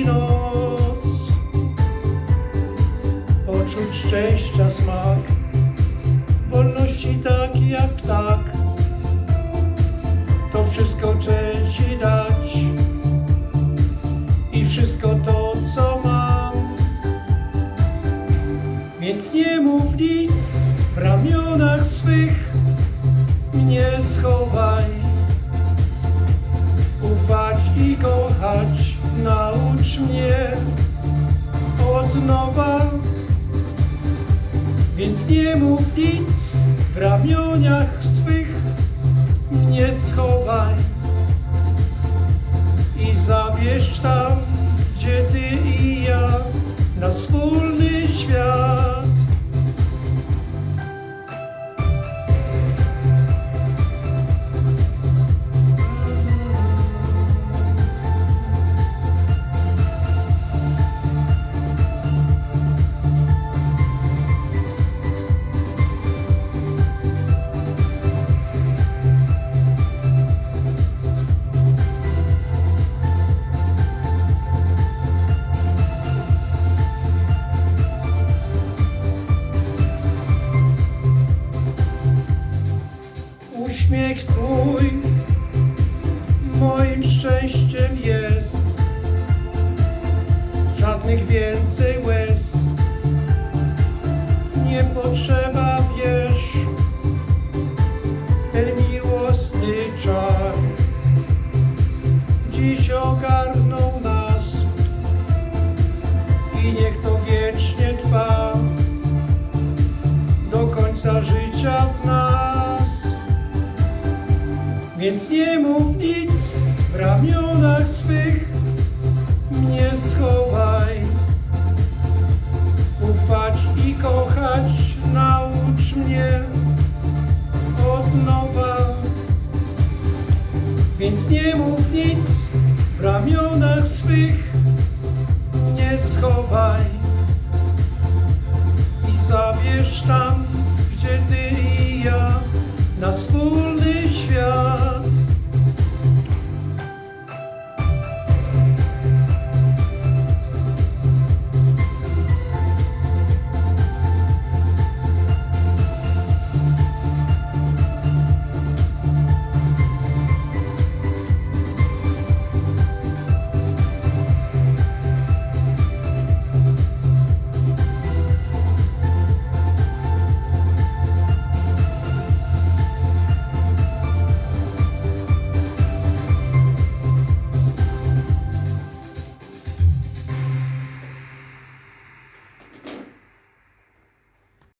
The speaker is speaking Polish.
i noc. Poczuć szczęścia smak, wolności tak jak ptak. To wszystko chcę ci dać ramionach swych, mnie schowaj i zabierz tam, Uśmiech Twój moim szczęściem jest. Żadnych więcej łez nie potrzeba, wiesz, ten miłosny czar dziś ogarnął nas i niech to wiecznie trwa do końca życia w nas. Więc nie mów nic w ramionach swych, mnie schowaj. Ufać i kochać naucz mnie od nowa. Więc nie mów nic w ramionach swych, mnie schowaj. I zabierz tam, gdzie ty i ja na wspólny.